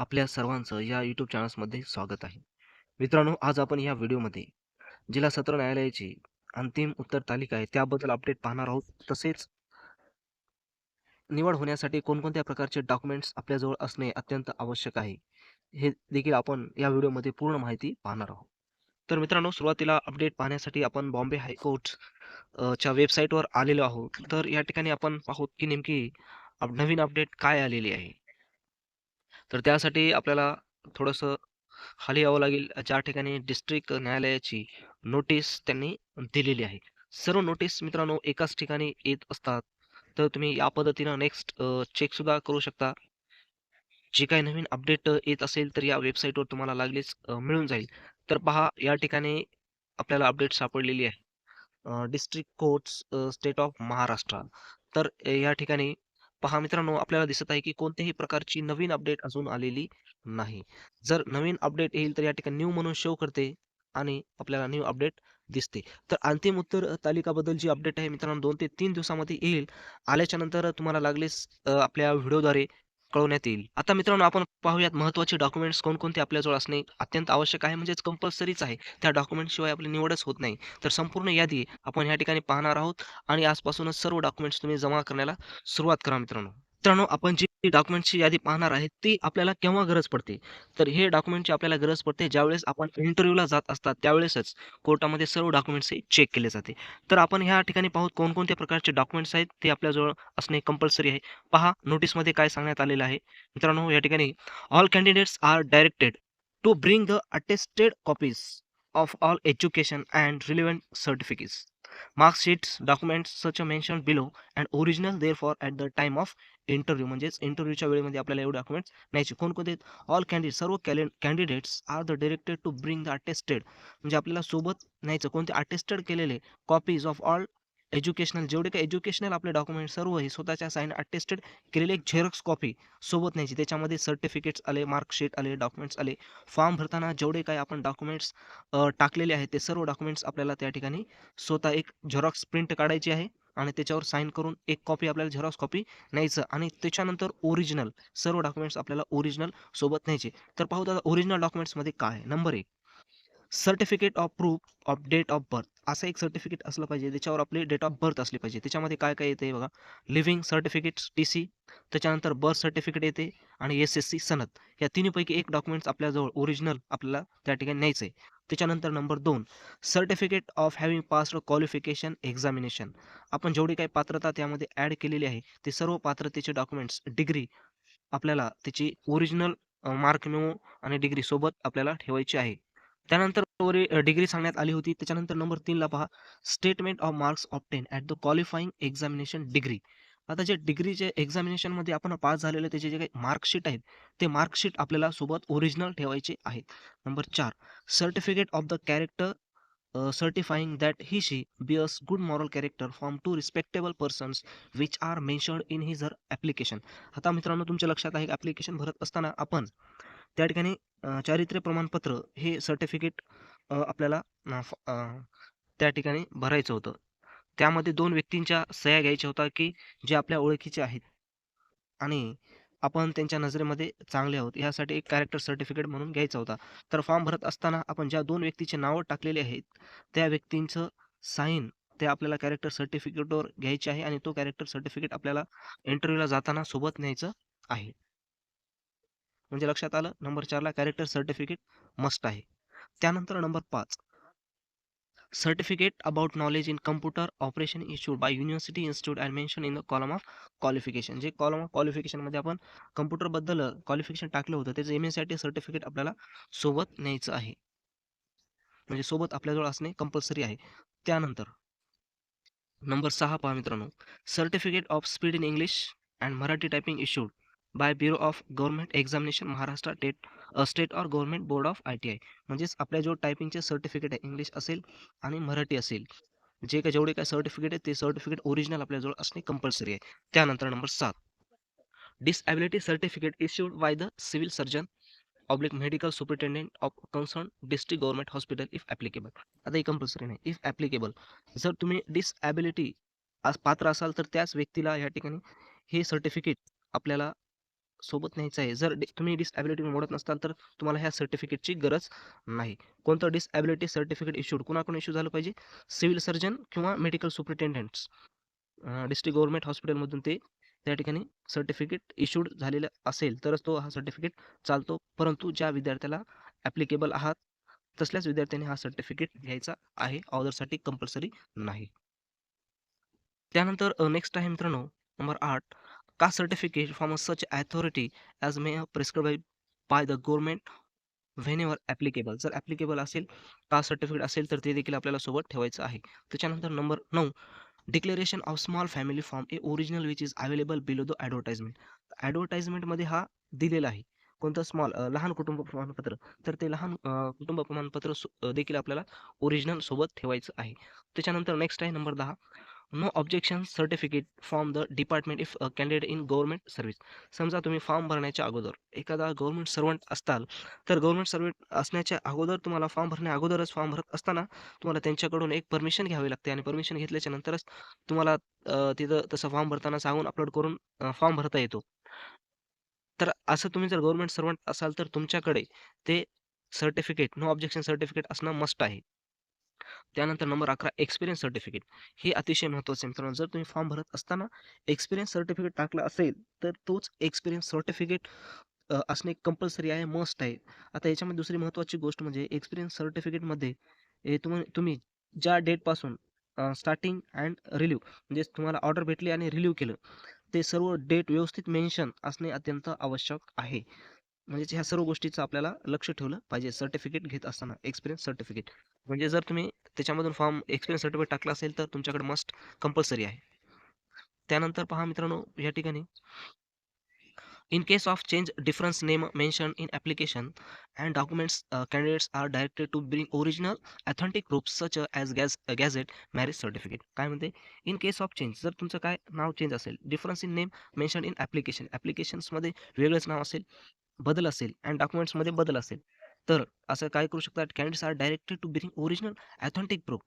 आपल्या सर्वांचं या यूट्यूब चॅनल्समध्ये स्वागत आहे. मित्रांनो, आज आपण या व्हिडिओमध्ये जिल्हा सत्र न्यायालयाची अंतिम उत्तर तालिका आहे, त्याबद्दल अपडेट पाहणार आहोत. तसेच निवड होण्यासाठी कोणकोणत्या प्रकारचे डॉक्युमेंट्स आपल्याजवळ असणे अत्यंत आवश्यक आहे, हे देखील आपण या व्हिडिओमध्ये पूर्ण माहिती पाहणार आहोत. तर मित्रांनो, सुरुवातीला अपडेट पाहण्यासाठी आपण बॉम्बे हायकोर्ट च्या वेबसाईटवर आलेलो आहोत. तर या ठिकाणी आपण पाहू की नेमकी नवीन अपडेट काय आलेली आहे. तर त्यासाठी आपल्याला थोडंसं खाली यावं लागेल. ज्या ठिकाणी डिस्ट्रिक्ट न्यायालयाची नोटीस त्यांनी दिलेली आहे. सर्व नोटीस मित्रांनो एकाच ठिकाणी येत असतात. तर तुम्ही या पद्धतीनं नेक्स्ट चेकसुद्धा करू शकता. जे काही नवीन अपडेट येत असेल तर या वेबसाईटवर तुम्हाला लागलीच मिळून जाईल. तर पहा या ठिकाणी आपल्याला अपडेट सापडलेली आहे. District courts state of Maharashtra. तर या ठिकाणी पहा मित्रांनो आपल्याला दिसत आहे की कोणत्याही प्रकारची नवीन अपडेट अजून आलेली नाही. जर नवीन अपडेट येईल तर या ठिकाणी न्यू म्हणून शो करते आणि आपल्याला न्यू अपडेट दिसते. तर अंतिम उत्तर तालिकाबद्दल जी अपडेट आहे मित्रांनो दोन ते तीन दिवसामध्ये येईल. आल्याच्यानंतर तुम्हाला लागलेच आपल्या व्हिडिओद्वारे कळवण्यात येईल. आता मित्रांनो आपण पाहूयात महत्त्वाचे डॉक्युमेंट्स कोणकोणते आपल्याजवळ असणे अत्यंत आवश्यक आहे म्हणजेच कंपल्सरीच आहे. त्या डॉक्युमेंटशिवाय आपली निवडच होत नाही. तर संपूर्ण यादी आपण या ठिकाणी पाहणार आहोत आणि आजपासूनच सर्व डॉक्युमेंट्स तुम्ही जमा करण्याला सुरुवात करा मित्रांनो. मित्रांनो आपण जी डॉक्युमेंटची यादी पाहणार आहे ती आपल्याला केव्हा गरज पडते? तर हे डॉक्युमेंटची आपल्याला गरज पडते ज्यावेळेस आपण इंटरव्ह्यूला जात असतात त्यावेळेसच कोर्टामध्ये सर्व डॉक्युमेंट्स हे चेक केले जाते. तर आपण ह्या ठिकाणी पाहू कोणकोणत्या प्रकारचे डॉक्युमेंट्स आहेत ते आपल्याजवळ असणे कंपल्सरी आहे. पहा नोटीसमध्ये काय सांगण्यात आलेलं आहे. मित्रांनो या ठिकाणी all candidates are directed to bring the attested copies of all education and relevant certificates, marksheets, documents such mentioned below and original therefore at the time of interview म्हणजेच इंटरव्ह्यूच्या वेळेमध्ये आपल्याला एवढे डॉक्युमेंट्स न्यायचे. कोणकोणते आहेत? ऑल कॅन्डिडेट सर्व कॅले candidates are the directed to bring the attested म्हणजे आपल्याला सोबत न्यायचं कोणते अटेस्टेड केलेले कॉपीज ऑफ ऑल एज्युकेशनल जेवढे काही एज्युकेशनल आपले डॉक्युमेंट्स सर्व हे स्वतःच्या साईन अटेस्टेड केलेले एक झेरॉक्स कॉपी सोबत न्यायची. त्याच्यामध्ये सर्टिफिकेट्स आले, मार्कशीट आले, डॉक्युमेंट्स आले. फॉर्म भरताना जेवढे काही आपण डॉक्युमेंट्स टाकलेले आहेत ते सर्व डॉक्युमेंट्स आपल्याला त्या ठिकाणी स्वतः एक झेरॉक्स प्रिंट काढायची आहे आणि त्याच्यावर साइन करून एक कॉपी आपल्याला झेरॉक्स कॉपी न्यायचं आणि त्याच्यानंतर ओरिजिनल सर्व डॉक्युमेंट्स आपल्याला ओरिजिनल सोबत न्यायचे. तर पाहू दादा ओरिजिनल डॉक्युमेंट्समध्ये काय नंबर एक certificate of proof of date of birth असं एक सर्टिफिकेट असलं पाहिजे. त्याच्यावर आपली डेट ऑफ बर्थ असली पाहिजे. त्याच्यामध्ये काय-काय येते बघा. लिव्हिंग सर्टिफिकेट टी-सी त्याच्यानंतर बर्थ सर्टिफिकेट येते आणि एस-एस-सी सनद. या तिन्हीपैकी एक डॉक्युमेंट्स आपल्याजवळ ओरिजिनल आपल्याला त्या ठिकाणी न्यायचं आहे. त्याच्यानंतर नंबर दोन certificate of having passed qualification examination. आपण जेवढी काही पात्रता त्यामध्ये ॲड केलेली आहे ते सर्व पात्रतेचे डॉक्युमेंट्स डिग्री आपल्याला त्याची ओरिजिनल मार्क मेमो आणि डिग्री सोबत आपल्याला ठेवायची आहे. त्यानंतर वरी डिग्री सांगण्यात आली होती. त्याच्यानंतर नंबर 3 ला पहा statement of marks obtained at the qualifying examination degree. आता जे डिग्रीचे एक्झामिनेशनमध्ये आपण पास झालेले त्याचे जे काही मार्कशीट आहेत, ते मार्कशीट आपल्याला सोबत ओरिजिनल ठेवायचे आहेत. नंबर चार certificate of the character certifying that he she bears good moral character from two respectable persons which are mentioned in his her application. आता मित्रांनो तुमच्या लक्षात आहे की ॲप्लिकेशन भरत असताना आपण त्या ठिकाणी चारित्र्य प्रमाणपत्र हे सर्टिफिकेट आपल्याला त्या ठिकाणी भरायचं होतं. त्यामध्ये दोन व्यक्तींच्या सह्या घ्यायच्या होत्या की जे आपल्या ओळखीचे आहेत आणि आपण त्यांच्या नजरेमध्ये चांगले आहोत. यासाठी एक कॅरेक्टर सर्टिफिकेट म्हणून घ्यायचा होता. तर फॉर्म भरत असताना आपण ज्या दोन व्यक्तीचे नावं टाकलेले आहेत, त्या व्यक्तींचं साईन ते आपल्याला कॅरेक्टर सर्टिफिकेटवर घ्यायचे आहे आणि तो कॅरेक्टर सर्टिफिकेट आपल्याला इंटरव्ह्यूला जाताना सोबत न्यायचं आहे. म्हणजे लक्षात आलं. नंबर चारला कॅरेक्टर सर्टिफिकेट मस्ट आहे. त्यानंतर नंबर पाच certificate about knowledge in computer operation issued by university institute and mentioned in the column of qualification. जे कॉलम qualification क्वालिफिकेशनमध्ये आपण computer बद्दल qualification टाकलं होतं त्याचं एम-एस-सी-आय-टी सर्टिफिकेट आपल्याला सोबत न्यायचं आहे. म्हणजे सोबत आपल्याजवळ असणे कंपल्सरी आहे. त्यानंतर नंबर सहा पहा मित्रांनो. Certificate of speed in English and Marathi typing issued by bureau of government examination Maharashtra TET state or government board of ITI. म्हणजेच आपल्याजवळ टायपिंगचे सर्टिफिकेट आहे. इंग्लिश असेल आणि मराठी असेल. जे काही जेवढे काही सर्टिफिकेट आहे ते सर्टिफिकेट ओरिजिनल आपल्याजवळ असणे कंपल्सरी आहे. त्यानंतर नंबर सात disability certificate issued by the civil surgeon oblique medical superintendent of concern district government hospital if applicable. आता हे कंपल्सरी नाही. इफ ॲप्लिकेबल जर तुम्ही डिसॲबिलिटी पात्र असाल तर त्याच व्यक्तीला या ठिकाणी हे सर्टिफिकेट आपल्याला सोबत न्यायचं आहे. जर तुम्ही डिसॅबिलिटी मोडत नसाल तर तुम्हाला ह्या सर्टिफिकेटची गरज नाही. कोणतं डिसॅबिलिटी सर्टिफिकेट इश्यूड कुणाकडून इश्यू झालं पाहिजे? सिव्हिल सर्जन किंवा मेडिकल सुपरिटेंडंट्स डिस्ट्रिक्ट गव्हर्नमेंट हॉस्पिटलमधून ते त्या ठिकाणी सर्टिफिकेट इश्यूड झालेलं असेल तरच तो हा सर्टिफिकेट चालतो. परंतु ज्या विद्यार्थ्याला ॲप्लिकेबल आहात तसल्याच विद्यार्थ्यांनी हा सर्टिफिकेट घ्यायचा आहे. ऑदरसाठी कंपल्सरी नाही. त्यानंतर नेक्स्ट आहे मित्रांनो नंबर आठ 8 caste certificate such authority such may as may by, by the government whenever applicable. जर ॲप्लिकेबल असेल, कास्ट सर्टिफिकेट असेल तर ते देखील आपल्याला सोबत ठेवायचं आहे. त्याच्यानंतर नंबर नऊ declaration of small family form a original which is available below the advertisement. ॲडव्हर्टाइजमेंटमध्ये हा दिलेला आहे. कोणतं स्मॉल लहान कुटुंब प्रमाणपत्र. तर ते लहान कुटुंब प्रमाणपत्र सो देखील आपल्याला ओरिजिनल सोबत ठेवायचं आहे. त्याच्यानंतर नेक्स्ट आहे नंबर दहा no objection certificate form the department if a candidate in government service. समजा तुम्ही फॉर्म भरण्याच्या अगोदर एखादा गव्हर्नमेंट सर्वंट असताल, तर गव्हर्नमेंट सर्व्हंट असण्याच्या अगोदर तुम्हाला फॉर्म भरण्या अगोदरच फॉर्म भरत असताना तुम्हाला त्यांच्याकडून एक परमिशन घ्यावी लागते आणि परमिशन घेतल्याच्या नंतरच तुम्हाला तिथं तसं फॉर्म भरताना सांगून अपलोड करून फॉर्म भरता येतो. तर असं तुम्ही जर गव्हर्नमेंट सर्वंट असाल तर तुमच्याकडे ते सर्टिफिकेट नो ऑब्जेक्शन सर्टिफिकेट असणं मस्ट आहे. त्यानंतर नंबर 11 एक्सपिरियन्स सर्टिफिकेट. हे अतिशय महत्त्वाचं आहे मित्रांनो. जर तुम्ही फॉर्म भरत असताना एक्सपिरियन्स सर्टिफिकेट टाकलं असेल, तर तोच एक्सपिरियन्स सर्टिफिकेट असणे कंपल्सरी आहे, मस्ट आहे. आता याच्यामध्ये दुसरी महत्त्वाची गोष्ट म्हणजे एक्सपिरियन्स सर्टिफिकेटमध्ये तुम्ही तुम्ही ज्या डेटपासून स्टार्टिंग अँड रिलीव्ह म्हणजे तुम्हाला ऑर्डर भेटली आणि रिलीव्ह केलं, ते सर्व डेट व्यवस्थित मेन्शन असणे अत्यंत आवश्यक आहे. म्हणजे ह्या सर्व गोष्टीचं आपल्याला लक्ष ठेवलं पाहिजे सर्टिफिकेट घेत असताना एक्सपिरियन्स सर्टिफिकेट. म्हणजे जर तुम्ही त्याच्यामधून फॉर्म एक्सपिरियन्स सर्टिफिकेट टाकला असेल तर तुमच्याकडे मस्ट कंपल्सरी आहे. त्यानंतर पहा मित्रांनो या ठिकाणी in case of change difference name mention in application and documents candidates are directed to bring original authentic proof such as guys gazette marriage certificate. काय म्हणते? इन केस ऑफ चेंज जर तुमचं काय नाव चेंज असेल, difference in name mention in application ॲप्लिकेशन्समध्ये वेगळंच नाव असेल, बदल असेल अँड डॉक्युमेंट्समध्ये बदल असेल, तर असं काय करू शकतात candidates are directed to bring original authentic proof.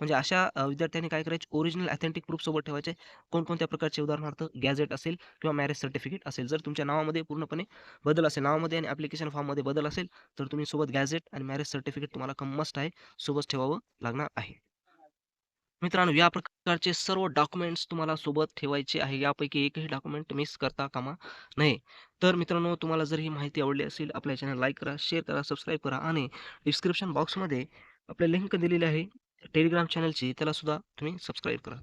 म्हणजे अशा विद्यार्थ्यांनी काय करायचे ओरिजिनल ऑथेंटिक प्रूफ सोबत ठेवायचे. कोणकोणत्या प्रकारचे उदाहरणार्थ गॅझेट असेल किंवा मॅरेज सर्टिफिकेट असेल. जर तुमच्या नावामध्ये पूर्णपणे बदल असेल, नावामध्ये आणि ॲप्लिकेशन फॉर्ममध्ये बदल असेल, तर तुम्ही सोबत गॅझेट आणि मॅरेज सर्टिफिकेट तुम्हाला कम मस्ट आहे, सोबत ठेवावं लागणार आहे. मित्रांनो या प्रकारचे सर्व डॉक्युमेंट्स तुम्हाला सोबत ठेवायचे आहे. यापैकी एकही डॉक्युमेंट मिस करता कामा नये. तर मित्रांनो तुम्हाला जर ही माहिती आवडली असेल, आपल्या चॅनल लाईक करा, शेअर करा, सबस्क्राईब करा आणि डिस्क्रिप्शन बॉक्समध्ये आपल्या लिंक दिलेली आहे टेलिग्राम चॅनलची, त्याला सुद्धा तुम्ही सबस्क्राईब करा.